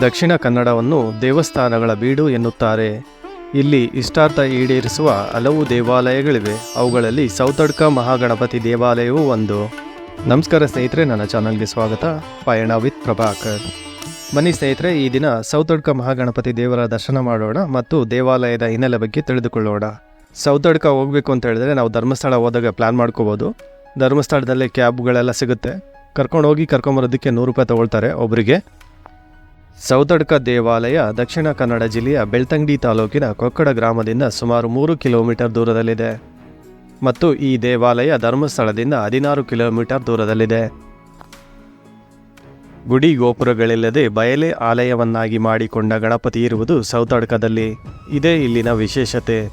ದಕ್ಷಿಣ ಕನ್ನಡವನ್ನು ದೇವಸ್ಥಾನಗಳ ಬೀಡು ಎನ್ನುತ್ತಾರೆ. ಇಲ್ಲಿ ಇಷ್ಟಾರ್ಥ ಈಡೇರಿಸುವ ಹಲವು ದೇವಾಲಯಗಳಿವೆ. ಅವುಗಳಲ್ಲಿ ಸೌತಡ್ಕ ಮಹಾಗಣಪತಿ ದೇವಾಲಯವೂ ಒಂದು. ನಮಸ್ಕಾರ ಸ್ನೇಹಿತರೆ, ನನ್ನ ಚಾನಲ್ಗೆ ಸ್ವಾಗತ. ಪಯಣ ವಿತ್ ಪ್ರಭಾಕರ್. ಮನಿ ಸ್ನೇಹಿತರೆ, ಈ ದಿನ ಸೌತಡ್ಕ ಮಹಾಗಣಪತಿ ದೇವರ ದರ್ಶನ ಮಾಡೋಣ ಮತ್ತು ದೇವಾಲಯದ ಹಿನ್ನೆಲೆ ಬಗ್ಗೆ ತಿಳಿದುಕೊಳ್ಳೋಣ. ಸೌತಡ್ಕ ಹೋಗ್ಬೇಕು ಅಂತ ಹೇಳಿದ್ರೆ ನಾವು ಧರ್ಮಸ್ಥಳ ಹೋದಾಗ ಪ್ಲಾನ್ ಮಾಡ್ಕೋಬೋದು. ಧರ್ಮಸ್ಥಳದಲ್ಲೇ ಕ್ಯಾಬ್ಗಳೆಲ್ಲ ಸಿಗುತ್ತೆ. ಕರ್ಕೊಂಡು ಹೋಗಿ ಕರ್ಕೊಂಬರೋದಕ್ಕೆ ನೂರು ರೂಪಾಯಿ ತಗೊಳ್ತಾರೆ ಒಬ್ಬರಿಗೆ ಸೌತಡ್ಕ ದೇವಾಲಯ ದಕ್ಷಿಣ ಕನ್ನಡ ಜಿಲ್ಲೆಯ ಬೆಳ್ತಂಗಡಿ ತಾಲೂಕಿನ ಕೊಕ್ಕಡ ಗ್ರಾಮದಿಂದ ಸುಮಾರು ಮೂರು ಕಿಲೋಮೀಟರ್ ದೂರದಲ್ಲಿದೆ ಮತ್ತು ಈ ದೇವಾಲಯ ಧರ್ಮಸ್ಥಳದಿಂದ ಹದಿನಾರು ಕಿಲೋಮೀಟರ್ ದೂರದಲ್ಲಿದೆ. ಗುಡಿ ಗೋಪುರಗಳಿಲ್ಲದೆ ಬಯಲೆ ಆಲಯವನ್ನಾಗಿ ಮಾಡಿಕೊಂಡ ಗಣಪತಿ ಇರುವುದು ಸೌತಡ್ಕದಲ್ಲಿ ಇದೇ ಇಲ್ಲಿನ ವಿಶೇಷತೆ.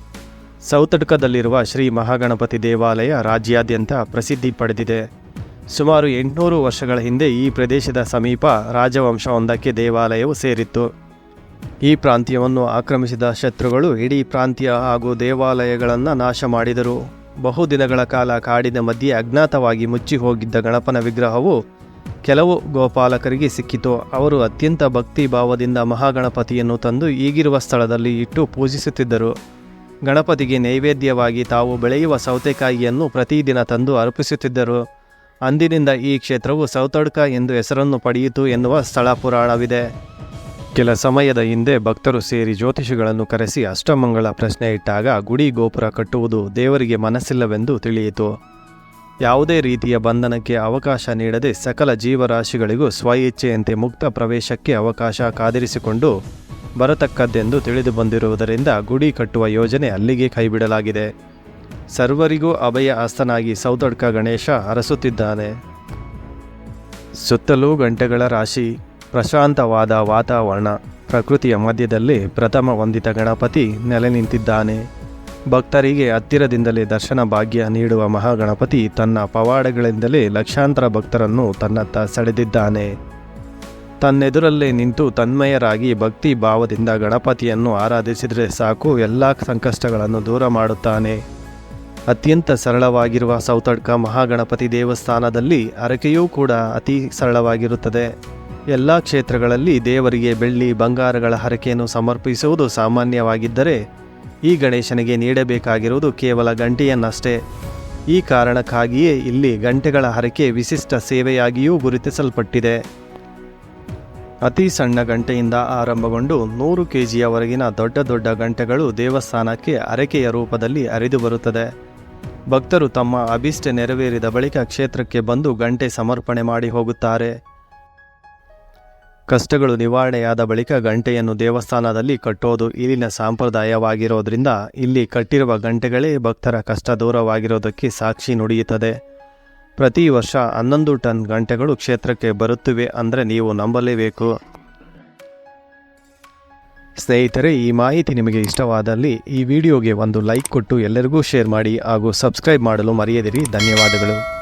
ಸೌತಡ್ಕದಲ್ಲಿರುವ ಶ್ರೀ ಮಹಾಗಣಪತಿ ದೇವಾಲಯ ರಾಜ್ಯಾದ್ಯಂತ ಪ್ರಸಿದ್ಧಿ ಪಡೆದಿದೆ. ಸುಮಾರು ಎಂಟುನೂರು ವರ್ಷಗಳ ಹಿಂದೆ ಈ ಪ್ರದೇಶದ ಸಮೀಪ ರಾಜವಂಶವೊಂದಕ್ಕೆ ದೇವಾಲಯವು ಸೇರಿತ್ತು. ಈ ಪ್ರಾಂತ್ಯವನ್ನು ಆಕ್ರಮಿಸಿದ ಶತ್ರುಗಳು ಇಡೀ ಪ್ರಾಂತ್ಯ ಹಾಗೂ ದೇವಾಲಯಗಳನ್ನು ನಾಶ ಮಾಡಿದರು. ಬಹುದಿನಗಳ ಕಾಲ ಕಾಡಿನ ಮಧ್ಯೆ ಅಜ್ಞಾತವಾಗಿ ಮುಚ್ಚಿ ಹೋಗಿದ್ದ ಗಣಪನ ವಿಗ್ರಹವು ಕೆಲವು ಗೋಪಾಲಕರಿಗೆ ಸಿಕ್ಕಿತು. ಅವರು ಅತ್ಯಂತ ಭಕ್ತಿ ಭಾವದಿಂದ ಮಹಾಗಣಪತಿಯನ್ನು ತಂದು ಈಗಿರುವ ಸ್ಥಳದಲ್ಲಿ ಇಟ್ಟು ಪೂಜಿಸುತ್ತಿದ್ದರು. ಗಣಪತಿಗೆ ನೈವೇದ್ಯವಾಗಿ ತಾವು ಬೆಳೆಯುವ ಸೌತೆಕಾಯಿಯನ್ನು ಪ್ರತಿದಿನ ತಂದು ಅರ್ಪಿಸುತ್ತಿದ್ದರು. ಅಂದಿನಿಂದ ಈ ಕ್ಷೇತ್ರವು ಸೌತಡ್ಕ ಎಂದು ಹೆಸರನ್ನು ಪಡೆಯಿತು ಎನ್ನುವ ಸ್ಥಳ ಪುರಾಣವಿದೆ. ಕೆಲ ಸಮಯದ ಹಿಂದೆ ಭಕ್ತರು ಸೇರಿ ಜ್ಯೋತಿಷಿಗಳನ್ನು ಕರೆಸಿ ಅಷ್ಟಮಂಗಳ ಪ್ರಶ್ನೆ ಇಟ್ಟಾಗ ಗುಡಿ ಗೋಪುರ ಕಟ್ಟುವುದು ದೇವರಿಗೆ ಮನಸ್ಸಿಲ್ಲವೆಂದು ತಿಳಿಯಿತು. ಯಾವುದೇ ರೀತಿಯ ಬಂಧನಕ್ಕೆ ಅವಕಾಶ ನೀಡದೆ ಸಕಲ ಜೀವರಾಶಿಗಳಿಗೂ ಸ್ವಇಚ್ಛೆಯಂತೆ ಮುಕ್ತ ಪ್ರವೇಶಕ್ಕೆ ಅವಕಾಶ ಕಾದಿರಿಸಿಕೊಂಡು ಬರತಕ್ಕದ್ದೆಂದು ತಿಳಿದು ಬಂದಿರುವುದರಿಂದ ಗುಡಿ ಕಟ್ಟುವ ಯೋಜನೆ ಅಲ್ಲಿಗೆ ಕೈಬಿಡಲಾಗಿದೆ. ಸರ್ವರಿಗೂ ಅಭಯ ಆಸ್ತನಾಗಿ ಸೌತಡ್ಕ ಗಣೇಶ ಅರಸುತ್ತಿದ್ದಾನೆ. ಸುತ್ತಲೂ ಗಂಟೆಗಳ ರಾಶಿ, ಪ್ರಶಾಂತವಾದ ವಾತಾವರಣ, ಪ್ರಕೃತಿಯ ಮಧ್ಯದಲ್ಲಿ ಪ್ರಥಮ ವಂದಿತ ಗಣಪತಿ ನೆಲೆ ನಿಂತಿದ್ದಾನೆ. ಭಕ್ತರಿಗೆ ಹತ್ತಿರದಿಂದಲೇ ದರ್ಶನ ಭಾಗ್ಯ ನೀಡುವ ಮಹಾಗಣಪತಿ ತನ್ನ ಪವಾಡಗಳಿಂದಲೇ ಲಕ್ಷಾಂತರ ಭಕ್ತರನ್ನು ತನ್ನತ್ತ ಸೆಳೆದಿದ್ದಾನೆ. ತನ್ನೆದುರಲ್ಲೇ ನಿಂತು ತನ್ಮಯರಾಗಿ ಭಕ್ತಿ ಭಾವದಿಂದ ಗಣಪತಿಯನ್ನು ಆರಾಧಿಸಿದರೆ ಸಾಕು ಎಲ್ಲ ಸಂಕಷ್ಟಗಳನ್ನು ದೂರ ಮಾಡುತ್ತಾನೆ. ಅತ್ಯಂತ ಸರಳವಾಗಿರುವ ಸೌತಡ್ಕ ಮಹಾಗಣಪತಿ ದೇವಸ್ಥಾನದಲ್ಲಿ ಅರಕೆಯೂ ಕೂಡ ಅತಿ ಸರಳವಾಗಿರುತ್ತದೆ. ಎಲ್ಲ ಕ್ಷೇತ್ರಗಳಲ್ಲಿ ದೇವರಿಗೆ ಬೆಳ್ಳಿ ಬಂಗಾರಗಳ ಹರಕೆಯನ್ನು ಸಮರ್ಪಿಸುವುದು ಸಾಮಾನ್ಯವಾಗಿದ್ದರೆ ಈ ಗಣೇಶನಿಗೆ ನೀಡಬೇಕಾಗಿರುವುದು ಕೇವಲ ಗಂಟೆಯನ್ನಷ್ಟೇ. ಈ ಕಾರಣಕ್ಕಾಗಿಯೇ ಇಲ್ಲಿ ಗಂಟೆಗಳ ಹರಕೆ ವಿಶಿಷ್ಟ ಸೇವೆಯಾಗಿಯೂ ಗುರುತಿಸಲ್ಪಟ್ಟಿದೆ. ಅತಿ ಸಣ್ಣ ಗಂಟೆಯಿಂದ ಆರಂಭಗೊಂಡು ನೂರು ಕೆ ಜಿಯವರೆಗಿನ ದೊಡ್ಡ ದೊಡ್ಡ ಗಂಟೆಗಳು ದೇವಸ್ಥಾನಕ್ಕೆ ಅರಕೆಯ ರೂಪದಲ್ಲಿ ಅರಿದು ಬರುತ್ತದೆ. ಭಕ್ತರು ತಮ್ಮ ಅಭಿಷ್ಟ ನೆರವೇರಿದ ಬಳಿಕ ಕ್ಷೇತ್ರಕ್ಕೆ ಬಂದು ಗಂಟೆ ಸಮರ್ಪಣೆ ಮಾಡಿ ಹೋಗುತ್ತಾರೆ. ಕಷ್ಟಗಳು ನಿವಾರಣೆಯಾದ ಬಳಿಕ ಗಂಟೆಯನ್ನು ದೇವಸ್ಥಾನದಲ್ಲಿ ಕಟ್ಟೋದು ಇಲ್ಲಿನ ಸಾಂಪ್ರದಾಯವಾಗಿರೋದ್ರಿಂದ ಇಲ್ಲಿ ಕಟ್ಟಿರುವ ಗಂಟೆಗಳೇ ಭಕ್ತರ ಕಷ್ಟ ದೂರವಾಗಿರೋದಕ್ಕೆ ಸಾಕ್ಷಿ ನುಡಿಯುತ್ತದೆ. ಪ್ರತಿ ವರ್ಷ ಹನ್ನೊಂದು ಟನ್ ಗಂಟೆಗಳು ಕ್ಷೇತ್ರಕ್ಕೆ ಬರುತ್ತಿವೆ ಅಂದರೆ ನೀವು ನಂಬಲೇಬೇಕು. ಸ್ನೇಹಿತರೆ, ಈ ಮಾಹಿತಿ ನಿಮಗೆ ಇಷ್ಟವಾದಲ್ಲಿ ಈ ವಿಡಿಯೋಗೆ ಒಂದು ಲೈಕ್ ಕೊಟ್ಟು ಎಲ್ಲರಿಗೂ ಶೇರ್ ಮಾಡಿ ಹಾಗೂ ಸಬ್ಸ್ಕ್ರೈಬ್ ಮಾಡಲು ಮರೆಯದಿರಿ. ಧನ್ಯವಾದಗಳು.